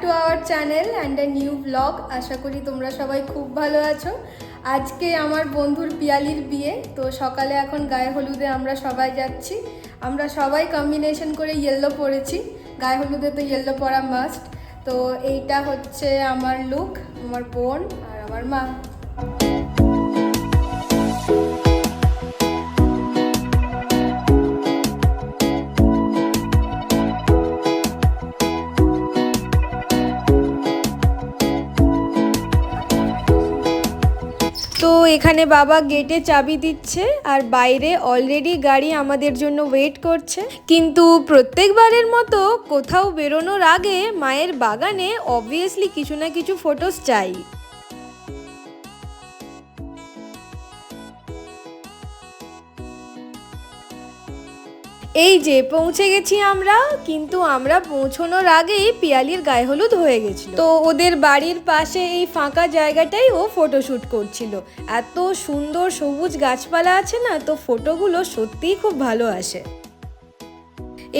To our channel and a new blog আশা করি তোমরা সবাই খুব ভালো আছো। আজকে আমার বন্ধুর পিয়ালির বিয়ে, তো সকালে এখন গায়ে হলুদে আমরা সবাই যাচ্ছি। আমরা সবাই কম্বিনেশন করে ইয়েলো পরেছি। গায়ে হলুদে তো ইয়েলো পরা মাস্ট তো এইটা হচ্ছে আমার লুক আমার বোন আর আমার মা। এখানে বাবা গেটে চাবি দিচ্ছে আর বাইরে অলরেডি গাড়ি আমাদের জন্য ওয়েট করছে। কিন্তু প্রত্যেকবারের মতো কোথাও বেরোনোর আগে মায়ের বাগানে অবভিয়াসলি কিছু না কিছু ফটোস চাই। এই যে পৌঁছে গেছি আমরা, কিন্তু আমরা পৌঁছানোর আগেই পিয়ালির গায়ে হলুদ হয়ে গেছিল। তো ওদের বাড়ির পাশে এই ফাঁকা জায়গাটাই ও ফটোশ্যুট করছিল। এত সুন্দর সবুজ গাছপালা আছে না, তো ফটোগুলো সত্যিই খুব ভালো আসে।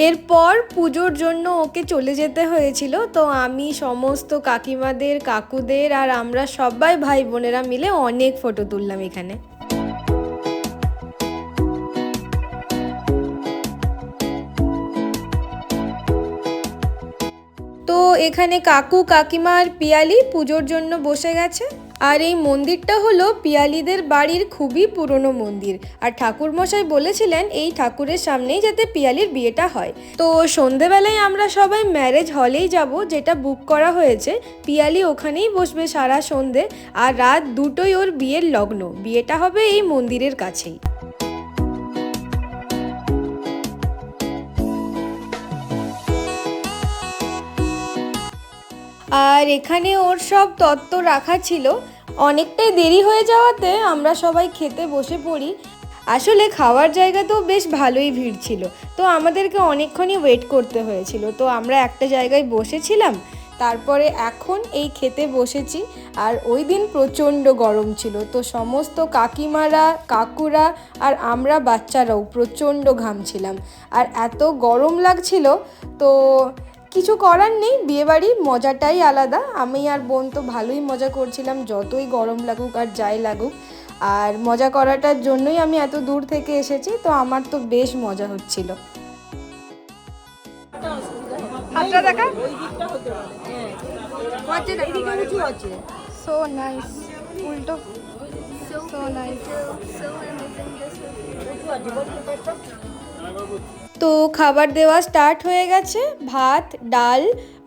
এরপর পুজোর জন্য ওকে চলে যেতে হয়েছিল, তো আমি সমস্ত কাকিমাদের, কাকুদের আর আমরা সবাই ভাই বোনেরা মিলে অনেক ফটো তুললাম এখানে। এখানে কাকু, কাকিমা আর পিয়ালি পুজোর জন্য বসে গেছে। আর এই মন্দিরটা হলো পিয়ালিদের বাড়ির খুবই পুরনো মন্দির। আর ঠাকুর মশাই বলেছিলেন, এই ঠাকুরের সামনেই যাতে পিয়ালির বিয়েটা হয়। তো সন্ধেবেলায় আমরা সবাই ম্যারেজ হলেই যাব, যেটা বুক করা হয়েছে। পিয়ালি ওখানেই বসবে সারা সন্ধে। আর রাত দুটোই ওর বিয়ের লগ্ন। বিয়েটা হবে এই মন্দিরের কাছেই। আর এখানে ওর সব তত্ত্ব রাখা ছিল। অনেকটাই দেরি হয়ে যাওয়াতে আমরা সবাই খেতে বসে পড়ি। আসলে খাওয়ার জায়গাতেও বেশ ভালোই ভিড় ছিল। তো আমাদেরকে অনেকক্ষণই ওয়েট করতে হয়েছিল। তো আমরা একটা জায়গায় বসেছিলাম। তারপরে এখন এই খেতে বসেছি। আর ওই দিন প্রচণ্ড গরম ছিল। তো সমস্ত কাকিমারা, কাকুরা আর আমরা বাচ্চারাও প্রচণ্ড ঘামছিলাম আর এত গরম লাগছিল। তো কিছু করার নেই বিয়েবাড়ি মজাটাই আলাদা। আমি আর বোন তো ভালোই মজা করছিলাম যতই গরম লাগুক আর যাই লাগুক। আর মজা করাটার জন্যই আমি এত দূর থেকে এসেছি তো আমার তো বেশ মজা হচ্ছিল। হাতটা দেখা? সো নাইস উল্টো। সো নাইস তো খাবার দেওয়া স্টার্ট হয়ে গেছে। ভাত ডাল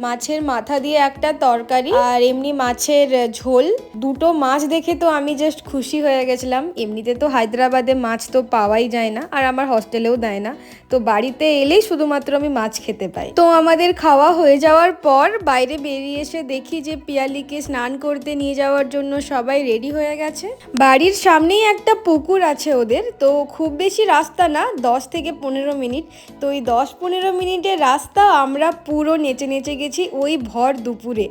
মাছের মাথা দিয়ে একটা তরকারি আর এমনি মাছের ঝোল। দুটো মাছ দেখে তো আমি জাস্ট খুশি হয়ে গেছিলাম। এমনিতে তো হায়দ্রাবাদে মাছ তো পাওয়াই যায় না, আর আমার হস্টেলেও দেয় না। তো বাড়িতে এলেই শুধুমাত্র আমি মাছ খেতে পাই। তো আমাদের খাওয়া হয়ে যাওয়ার পর বাইরে বেরিয়ে এসে দেখি যে পিয়ালিকে স্নান করতে নিয়ে যাওয়ার জন্য সবাই রেডি হয়ে গেছে। বাড়ির সামনেই একটা পুকুর আছে ওদের, তো খুব বেশি রাস্তা না, দশ থেকে পনেরো মিনিট। তো ওই দশ পনেরো মিনিটের রাস্তা আমরা পুরো নেচে নেচে গেছি। ওই ভর দুপুরে।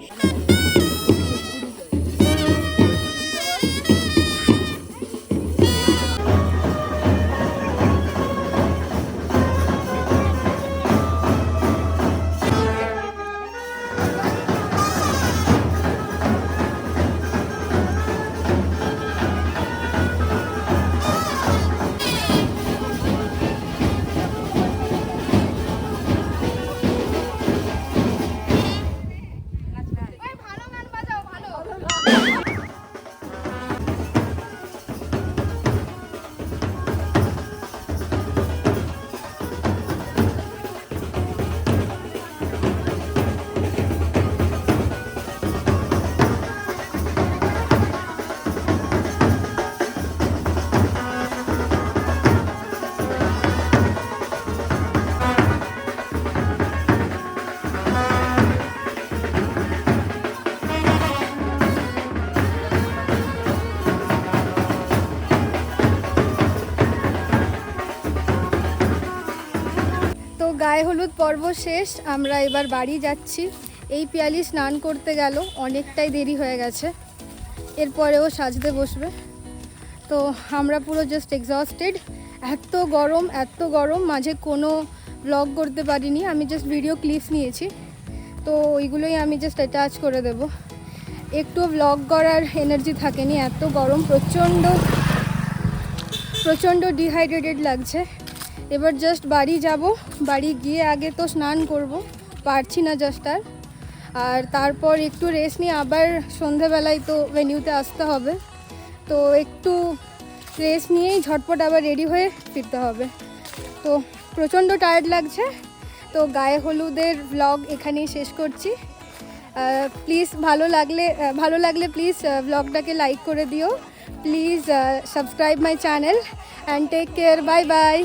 গায়ে হলুদ পর্ব শেষ, আমরা এবার বাড়ি যাচ্ছি। এই পিয়ালি স্নান করতে গেল, অনেকটাই দেরি হয়ে গেছে। এরপরেও সাজতে বসবে। তো আমরা পুরো জাস্ট এক্সস্টেড এত গরম এত গরম, মাঝে কোনো ব্লগ করতে পারিনি। আমি জাস্ট ভিডিও ক্লিপস নিয়েছি। তো ওইগুলোই আমি জাস্ট অ্যাটাচ করে দেব। একটু ব্লগ করার এনার্জি থাকেনি, এত গরম, প্রচণ্ড প্রচণ্ড ডিহাইড্রেটেড লাগছে। এবার জাস্ট বাড়ি যাব। বাড়ি গিয়ে আগে তো স্নান করব। পারছি না জাস্ট আর। আর তারপর একটু রেস্ট নিয়ে আবার সন্ধেবেলায় তো ভেনিউতে আসতে হবে। তো একটু রেস্ট নিয়েই ঝটপট আবার রেডি হয়ে ফিরতে হবে। তো প্রচণ্ড টায়ার্ড লাগছে। তো গায়ে হলুদের ব্লগ এখানেই শেষ করছি। প্লিজ ভালো লাগলে ভালো লাগলে প্লিজ ব্লগটাকে লাইক করে দিও। Please subscribe my channel and take care bye bye